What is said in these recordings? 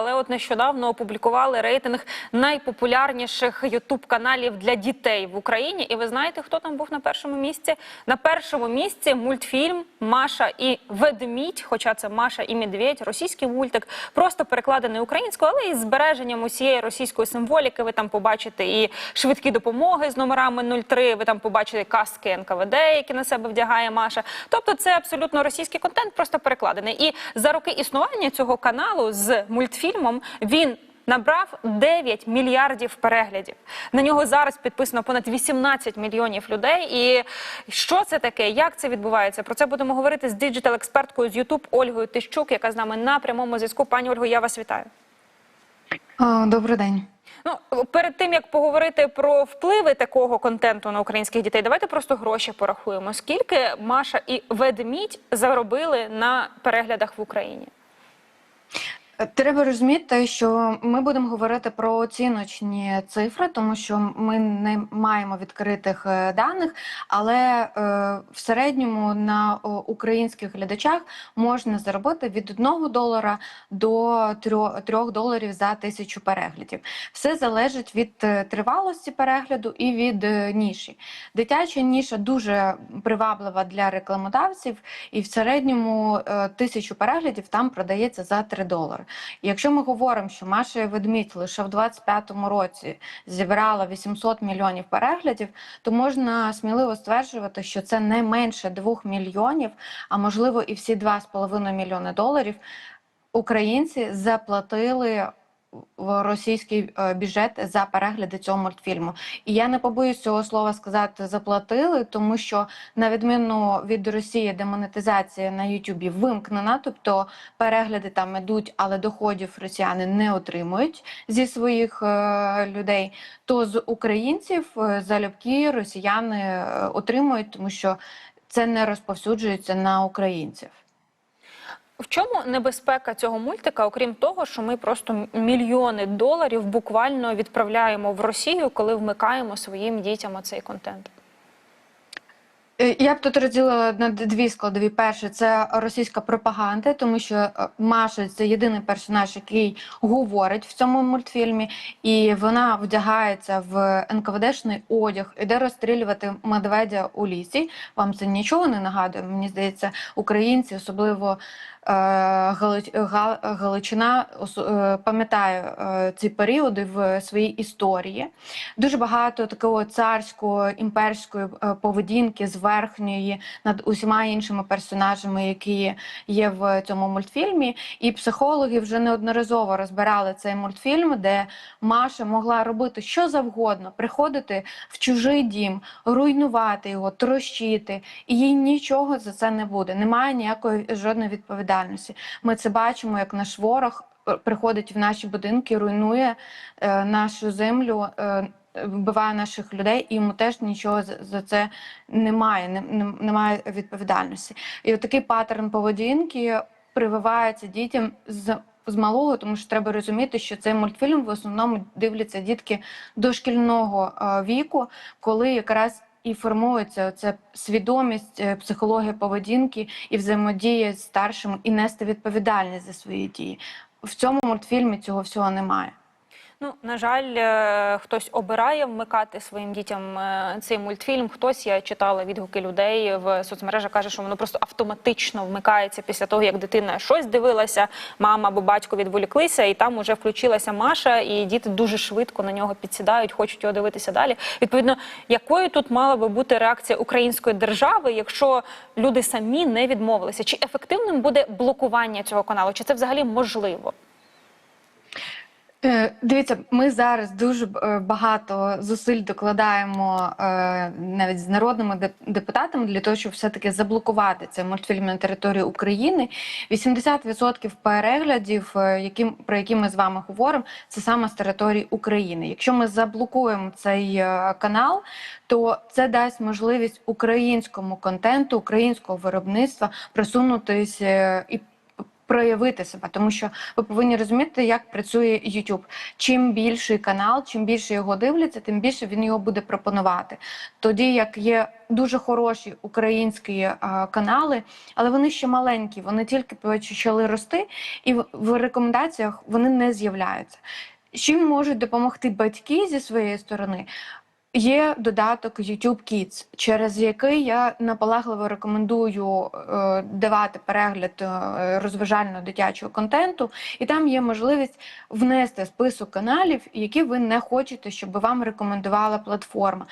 але от нещодавно опублікували рейтинг найпопулярніших ютуб каналів для дітей в Україні. І ви знаєте, хто там був на першому місці? На першому місці мультфільм Маша і Ведмідь, хоча це Маша і Медведь, російський мультик, просто перекладений українською, але із збереженням усієї російської символіки. Ви там побачите і швидкі допомоги з номерами 03, Ви там побачите каски НКВД, які на себе вдягає Маша. Тобто, це абсолютно російський контент, просто перекладений. І за роки існування цього каналу з мультфільмом він. Набрав 9 мільярдів переглядів. На нього зараз підписано понад 18 мільйонів людей. І що це таке? Як це відбувається? Про це будемо говорити з діджитал-експерткою з YouTube Ольгою Тищук, яка з нами на прямому зв'язку. Пані Ольго, я вас вітаю. Добрий день. Ну перед тим як поговорити про впливи такого контенту на українських дітей, давайте просто гроші порахуємо. Скільки Маша і Ведмідь заробили на переглядах в Україні? Треба розуміти, що ми будемо говорити про оціночні цифри, тому що ми не маємо відкритих е, даних, але е, в середньому на українських глядачах можна заробити від 1 долара до 3, 3 доларів за тисячу переглядів. Все залежить від е, тривалості перегляду і від ніші. Дитяча ніша дуже приваблива для рекламодавців, і в середньому тисячу переглядів там продається за 3 долари. Якщо ми говоримо, що Маша Ведмідь лише в 25-му році зібрала 800 мільйонів переглядів, то можна сміливо стверджувати, що це не менше 2 мільйонів, а можливо і всі 2,5 мільйони доларів українці заплатили в російський е, бюджет за перегляди цього мультфільму. І я не побоюсь цього слова сказати заплатили, тому що на відміну від Росії, де монетизація на Ютубі вимкнена, тобто перегляди там ідуть, але доходів росіяни не отримують зі своїх е, людей. То з українців е, залюбки росіяни отримують, тому що це не розповсюджується на українців. Чому небезпека цього мультика, окрім того, що ми просто мільйони доларів буквально відправляємо в Росію, коли вмикаємо своїм дітям цей контент? Е, Я б тут розділила на дві складові. Перше це російська пропаганда, тому що е, Маша це єдиний персонаж, який говорить в цьому мультфільмі, і вона вдягається в НКВДшний одяг, іде розстрілювати медведя у лісі. Вам це нічого не нагадує? Мені здається, українці, особливо е, Галич- Га- Галичина, е, пам'ятає е, ці періоди в своїй історії. Дуже багато такого царського імперської е, поведінки зверхньої над усіма іншими персонажами, які є в цьому мультфільмі. І психологи вже неодноразово розбирали цей мультфільм, де Маша могла робити що завгодно, приходити в чужий дім, руйнувати його, трощити, і їй нічого за це не буде. Немає ніякої жодної відповідальності. Ми це бачимо, як наш ворог приходить в наші будинки, руйнує е, нашу землю. Е, Вбиває наших людей, і йому теж нічого за- це немає, не- не- немає відповідальності. І от такий паттерн поведінки прививається дітям з, з малого, тому що треба розуміти, що цей мультфільм в основному дивляться дітки дошкільного е, віку, коли якраз і формується ця свідомість, е, психологія поведінки і взаємодія з старшими, і нести відповідальність за свої дії. В цьому мультфільмі цього всього немає. Ну, на жаль, е, хтось обирає вмикати своїм дітям е, цей мультфільм. Хтось я читала відгуки людей в соцмережах, каже, що воно просто автоматично вмикається після того, як дитина щось дивилася, мама або батько відволіклися, і там уже включилася Маша, і діти дуже швидко на нього підсідають, хочуть його дивитися далі. Відповідно, якою тут мала би бути реакція української держави, якщо люди самі не відмовилися? Чи ефективним буде блокування цього каналу? Чи це взагалі можливо? Е, Дивіться, ми зараз дуже е, багато зусиль докладаємо е, навіть з народними депутатами для того, щоб все-таки заблокувати цей мультфільм на території України. 80% переглядів, які, про які ми з вами говоримо, це саме з території України. Якщо ми заблокуємо цей канал, то це дасть можливість українському контенту, українського виробництва просунутися і проявити себе, тому що ви повинні розуміти, як працює YouTube. Чим більший канал, чим більше його дивляться, тим більше він його буде пропонувати. Тоді як є дуже хороші українські а, канали, але вони ще маленькі, вони тільки почали рости, і в, в рекомендаціях вони не з'являються. Чим можуть допомогти батьки зі своєї сторони? Є додаток YouTube Kids, через який я наполегливо рекомендую е, давати перегляд е, розважального дитячого контенту, і там є можливість внести список каналів, які ви не хочете, щоб вам рекомендувала платформа.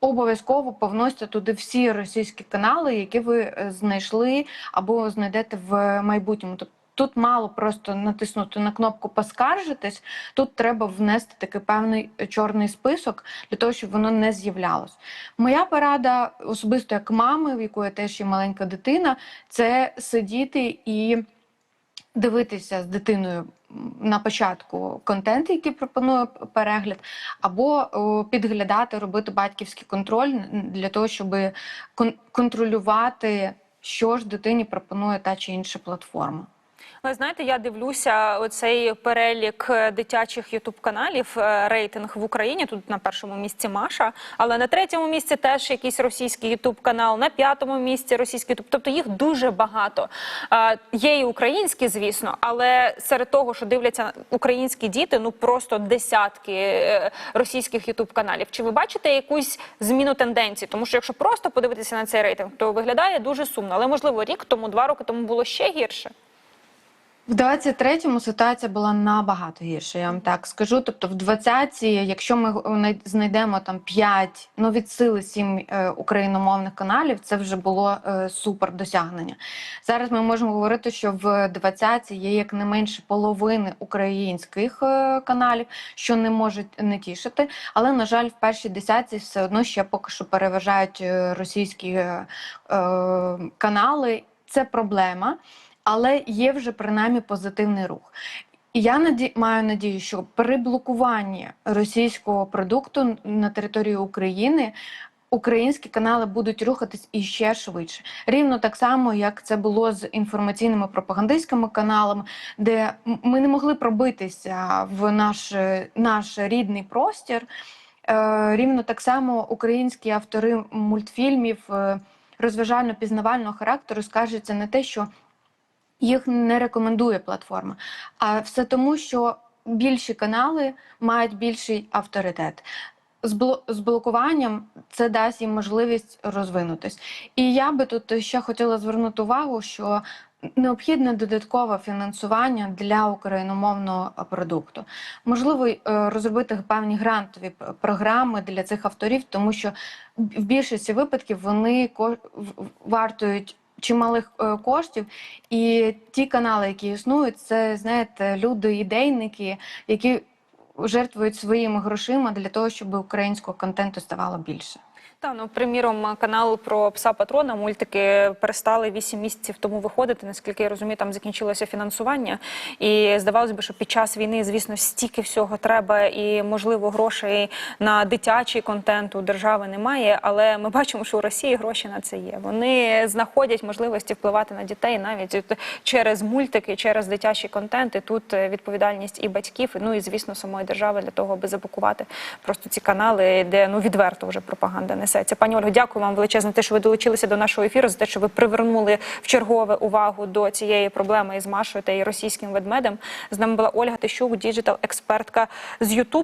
Обов'язково повносьте туди всі російські канали, які ви е, знайшли або знайдете в майбутньому. Тобто Тут мало просто натиснути на кнопку Поскаржитись. Тут треба внести такий певний чорний список для того, щоб воно не з'являлось. Моя порада, особисто як мами, в якої теж є маленька дитина, це сидіти і дивитися з дитиною на початку контент, який пропонує перегляд, або підглядати, робити батьківський контроль для того, щоб кон- контролювати, що ж дитині пропонує та чи інша платформа. Ви знаєте, я дивлюся оцей перелік е, дитячих ютуб-каналів, е, рейтинг в Україні. Тут на першому місці Маша, але на третьому місці теж якийсь російський ютуб-канал, на п'ятому місці російський ютуб. Тобто їх дуже багато. Е, Є і українські, звісно, але серед того, що дивляться українські діти, ну просто десятки російських ютуб-каналів. Чи ви бачите якусь зміну тенденції? Тому що якщо просто подивитися на цей рейтинг, то виглядає дуже сумно. Але можливо рік тому, два роки тому було ще гірше. В 23-му ситуація була набагато гірша, я вам так скажу. Тобто, в 20-ті, якщо ми знайдемо там 5, ну від сили 7 е, україномовних каналів, це вже було е, супер досягнення. Зараз ми можемо говорити, що в 20-ті є як не менше половини українських е, каналів, що не можуть не тішити. Але, на жаль, в першій десятці все одно ще поки що переважають російські канали. Це проблема але є вже принаймні позитивний рух. І я наді... маю надію, що при блокуванні російського продукту на території України українські канали будуть рухатись іще швидше. Рівно так само, як це було з інформаційними пропагандистськими каналами, де ми не могли пробитися в наш, наш рідний простір. Е, Рівно так само українські автори мультфільмів е, розважально-пізнавального характеру скаржаться на те, що їх не рекомендує платформа. А все тому, що більші канали мають більший авторитет. З, блокуванням це дасть їм можливість розвинутись. І я би тут ще хотіла звернути увагу, що необхідне додаткове фінансування для україномовного продукту. Можливо, е, розробити певні грантові програми для цих авторів, тому що в більшості випадків вони вартують чималих е, коштів, і ті канали, які існують, це знаєте, люди, ідейники, які жертвують своїми грошима для того, щоб українського контенту ставало більше. Та ну приміром, канал про пса патрона мультики перестали 8 місяців тому виходити. Наскільки я розумію, там закінчилося фінансування. І здавалось би, що під час війни, звісно, стільки всього треба, і можливо грошей на дитячий контент у держави немає. Але ми бачимо, що у Росії гроші на це є. Вони знаходять можливості впливати на дітей навіть через мультики, через дитячий контент. І тут е, відповідальність і батьків, ну і звісно самої держави для того, аби заблокувати просто ці канали, де ну відверто вже пропаганда несеться. Пані Ольго, дякую вам величезно, те, що ви долучилися до нашого ефіру, за те, що ви привернули в чергове увагу до цієї проблеми із Машою та і російським ведмедем. З нами була Ольга Тищук, діджитал експертка з Ютуб.